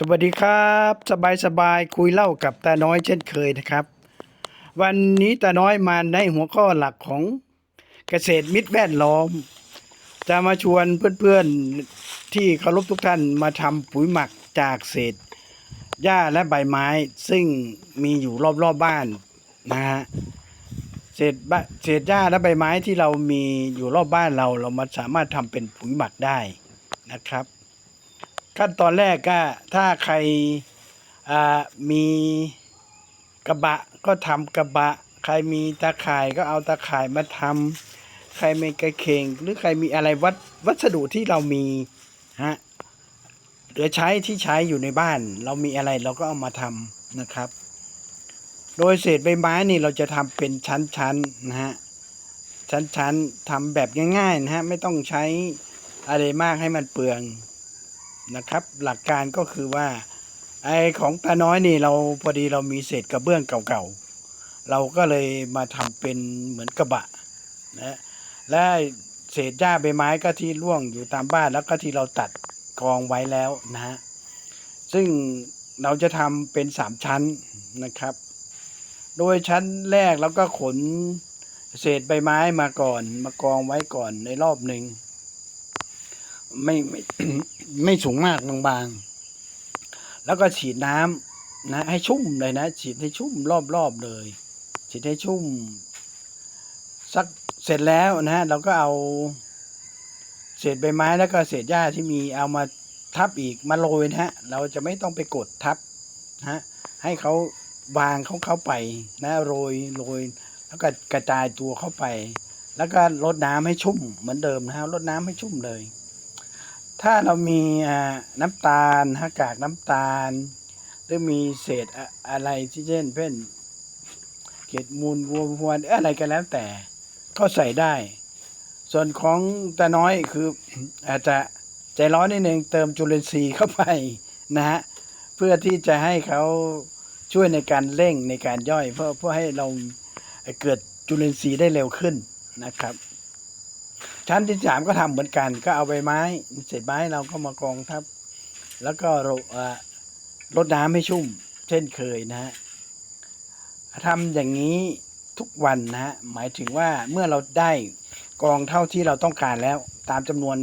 สวัสดีครับ สบายสบายคุยเล่ากับตาน้อยเช่นเคยนะครับ วันนี้ตาน้อยมาในหัวข้อหลักของเกษตรมิตรแวดล้อม จะมาชวนเพื่อนๆที่เคารพทุกท่านมาทำปุ๋ยหมักจากเศษหญ้าและใบไม้ ซึ่งมีอยู่รอบๆบบ้านนะฮะเศษบเศษหญ้าและใบไม้ที่เรามีอยู่รอบบ้านเรา เรามาสามารถทำเป็นปุ๋ยหมักได้นะครับ ขั้นตอนแรกก็ถ้าใครมีกระบะก็ทำกระบะ ใครมีตาข่ายก็เอาตาข่ายมาทำใครมีกระเข่งหรือใครมีอะไรวัดวัสดุที่เรามีฮะหลือใช้ที่ใช้อยู่ในบ้าน เรามีอะไรเราก็เอามาทำนะครับ โดยเศษใบไม้นี่เราจะทำเป็นชั้นๆนะฮะชั้นๆทำแบบง่ายๆนะฮะไม่ต้องใช้อะไรมากให้มันเปลือง นะครับ หลักการก็คือว่าไอของตาน้อยนี่เราพอดีเรามีเศษกระเบื้องเก่าๆ เราก็เลยมาทำเป็นเหมือนกระบะนะและเศษหญ้าใบไม้ก็ที่ร่วงอยู่ตามบ้านแล้วก็ที่เราตัดกองไว้แล้วนะฮะซึ่งเราจะทำเป็นสามชั้นนะครับ โดยชั้นแรกเราก็ขนเศษใบไม้มาก่อน มากองไว้ก่อนในรอบหนึ่ง ไม่ไม่ไม่สูงมากบางๆ แล้วก็ฉีดน้ำนะให้ชุ่มเลยนะ ฉีดให้ชุ่มรอบๆเลย ฉีดให้ชุ่ม สักเสร็จแล้วนะฮะเราก็เอา เศษใบไม้แล้วก็เศษหญ้าที่มีเอามาทับอีกมาโรยนะฮะ เราจะไม่ต้องไปกดทับนะฮะให้เขาวางเขาเข้าไปนะโรยโรย แล้วก็กระจายตัวเข้าไป แล้วก็รดน้ำให้ชุ่มเหมือนเดิมนะฮะรดน้ำให้ชุ่มเลย ถ้าเรามีน้ำตาลฮะกากน้ำตาล หรือมีเศษอะอะไรที่เช่นเช่นเกล็ดมูลวัวพวนอะไรก็แล้วแต่ก็ใส่ได้ ส่วนของตาน้อยคืออาจจะใจร้อนนิดนึงเติมจุลินทรีย์เข้าไปนะฮะเพื่อที่จะให้เขาช่วยในการเร่งในการย่อย เพื่อเพื่อให้เราเกิดจุลินทรีย์ได้เร็วขึ้นนะครับ ชั้นที่สามก็ทำเหมือนกัน ก็เอาใบไม้เศษไม้เราก็มากองทับ แล้วก็รดน้ำให้ชุ่ม เช่นเคยนะฮะทำอย่างนี้ทุกวันนะฮะหมายถึงว่าเมื่อเราได้กองเท่าที่เราต้องการแล้ว ตามจำนวน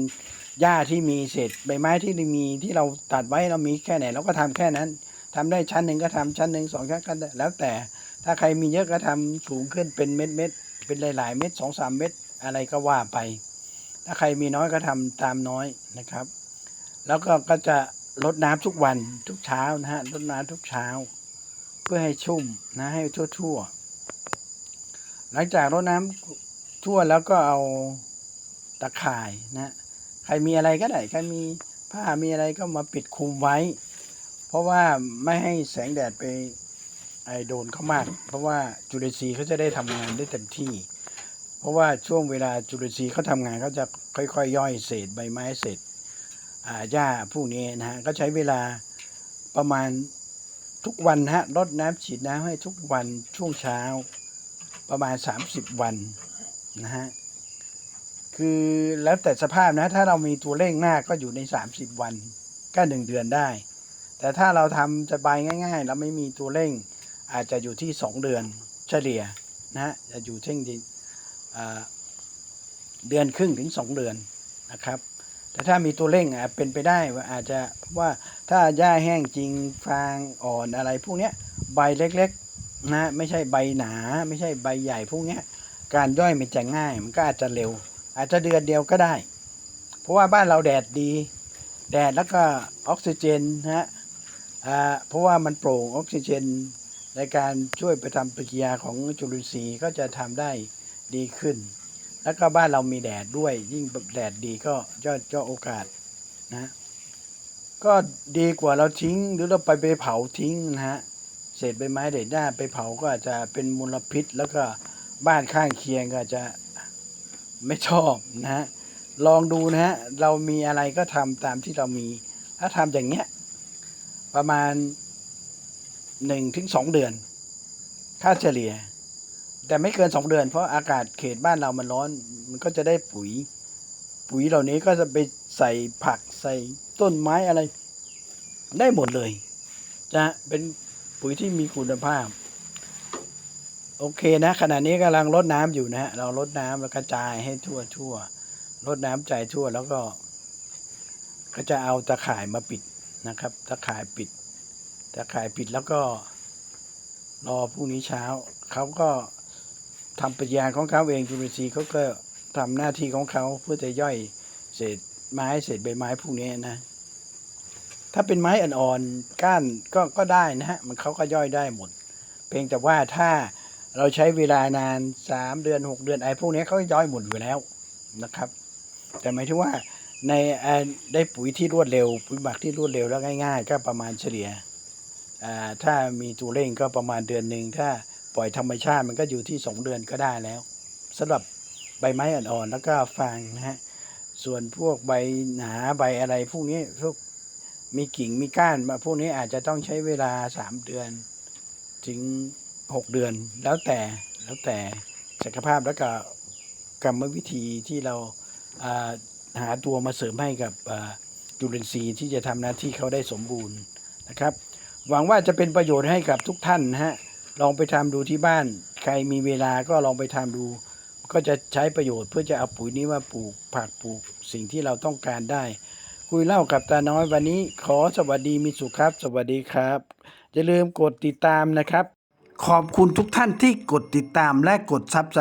หญ้าที่มีเศษใบไม้ที่มีที่เราตัดไว้เรามีแค่ไหนเราก็ทำแค่นั้นทำได้ชั้นหนึ่งก็ทำชั้นหนึ่งสองชั้นก็ได้แล้วแต่ ถ้าใครมีเยอะก็ทำสูงขึ้นเป็นเม็ดเม็ดเป็นหลาย ๆ เม็ดสองสามเม็ดอะไรก็ว่าไป ถ้าใครมีน้อยก็ทำตามน้อยนะครับ แล้วก็ก็จะลดน้ำทุกวันทุกเช้านะฮะลดน้ำทุกเช้า เพื่อให้ชุ่มนะให้ทั่วๆ หลังจากรดน้ำทั่วแล้วก็เอาตะข่ายนะใครมีอะไรก็ได้ใครมีผ้ามีอะไรก็มาปิดคุมไว้ เพราะว่าไม่ให้แสงแดดไปไอโดนเข้ามาก เพราะว่าจุลินทรีย์เขาจะได้ทำงานได้เต็มที่ เพราะว่าช่วงเวลาจุลินทรีย์เขาทำงานเขาจะค่อยๆย่อยเศษใบไม้เศษอ่าหญ้าพวกนี้นะฮะก็ใช้เวลาประมาณทุกวันฮะรดน้ำฉีดน้ำให้ทุกวันช่วงเช้าประมาณ 30 วันนะฮะคือแล้วแต่สภาพนะถ้าเรามีตัวเร่งมากก็อยู่ใน 30 วันก็หนึ่งเดือนได้ แต่ถ้าเราทำสบายง่ายๆ เราไม่มีตัวเร่งอาจจะอยู่ที่ 2 เดือนเฉลี่ยนะฮะจะอยู่เช่นดีอ่า เดือนครึ่งถึง 2 เดือนนะครับ แต่ถ้ามีตัวเร่งอะเป็นไปได้ว่าอาจจะเพราะว่าถ้าหญ้าแห้งจริงฟางอ่อนอะไรพวกเนี้ยใบเล็กๆนะไม่ใช่ใบหนา ไม่ใช่ใบใหญ่พวกเนี้ยการย่อยมันจะง่าย มันก็อาจจะเร็ว อาจจะเดือนเดียวก็ได้ เพราะว่าบ้านเราแดดดี แดดแล้วก็ออกซิเจนนะฮะเพราะว่ามันโปร่งออกซิเจนในการช่วยไปทำปฏิกิริยาของจุลินทรีย์ก็จะทำได้ ดีขึ้น แล้วก็บ้านเรามีแดดด้วย ยิ่งแดดดีก็ย่อก็โอกาสนะ ก็ดีกว่าเราทิ้งหรือเราไปไปเผาทิ้งนะฮะเศษใบไม้เด็ดหน้าไปเผาก็อาจจะเป็นมลพิษ แล้วก็บ้านข้างเคียงก็จจะไม่ชอบนะฮะลองดูนะฮะเรามีอะไรก็ทำตามที่เรามี ถ้าทำอย่างเงี้ยประมาณหนึ่งถึงสองเดือน ค่าเฉลี่ย แต่ไม่เกินสองเดือนเพราะอากาศเขตบ้านเรามันร้อน มันก็จะได้ปุ๋ย ปุ๋ยเหล่านี้ก็จะไปใส่ผักใส่ต้นไม้อะไร ได้หมดเลยจะเป็นปุ๋ยที่มีคุณภาพ โอเคนะขณะนี้กำลังรดน้ำอยู่นะฮะเรารดน้ำแล้วกระจายให้ทั่วทั่วรดน้ำใจทั่วแล้วก็ ก็จะเอาตะข่ายมาปิดนะครับ ตะข่ายปิด ตะข่ายปิดแล้วก็รอพรุ่งนี้เช้าเขาก็ ทำปฏิญาณของเขาเองจุลินทรีย์เขาก็ทำหน้าที่ของเขาเพื่อจะย่อยเศษไม้เศษใบไม้พวกนี้นะ ถ้าเป็นไม้อ่อนๆก้านก็ก็ได้นะฮะมันเขาก็ย่อยได้หมด เพียงแต่ว่าถ้าเราใช้เวลานานสามเดือนหกเดือนไอ้พวกนี้เขาย่อยหมดอยู่แล้วนะครับ แต่หมายถึงว่าในได้ปุ๋ยที่รวดเร็ว ปุ๋ยหมักที่รวดเร็วแล้วง่าย ๆ ก็ประมาณเฉลี่ยถ้ามีตัวเร่งก็ประมาณเดือนหนึ่งถ้า ปล่อยธรรมชาติมันก็อยู่ที่สองเดือนก็ได้แล้วสำหรับใบไม้อ่อนๆแล้วก็ฟางนะฮะส่วนพวกใบหนาใบอะไรพวกนี้พวกมีกิ่งมีก้านมาพวกนี้อาจจะต้องใช้เวลาสามเดือน ถึงหกเดือนแล้วแต่แล้วแต่ศักยภาพแล้วก็กรรมวิธีที่เราหาตัวมาเสริมให้กับจุลินทรีย์ที่จะทำหน้าที่เขาได้สมบูรณ์นะครับ หวังว่าจะเป็นประโยชน์ให้กับทุกท่านนะฮะ ลองไปทำดูที่บ้าน ใครมีเวลาก็ลองไปทำดู ก็จะใช้ประโยชน์เพื่อจะเอาปุ๋ยนี้มาปลูกผักปลูกสิ่งที่เราต้องการได้ คุยเล่ากับตาน้อยวันนี้ ขอสวัสดีมีสุขครับ สวัสดีครับอย่าลืมกดติดตามนะครับ ขอบคุณทุกท่านที่กดติดตามและกดซับส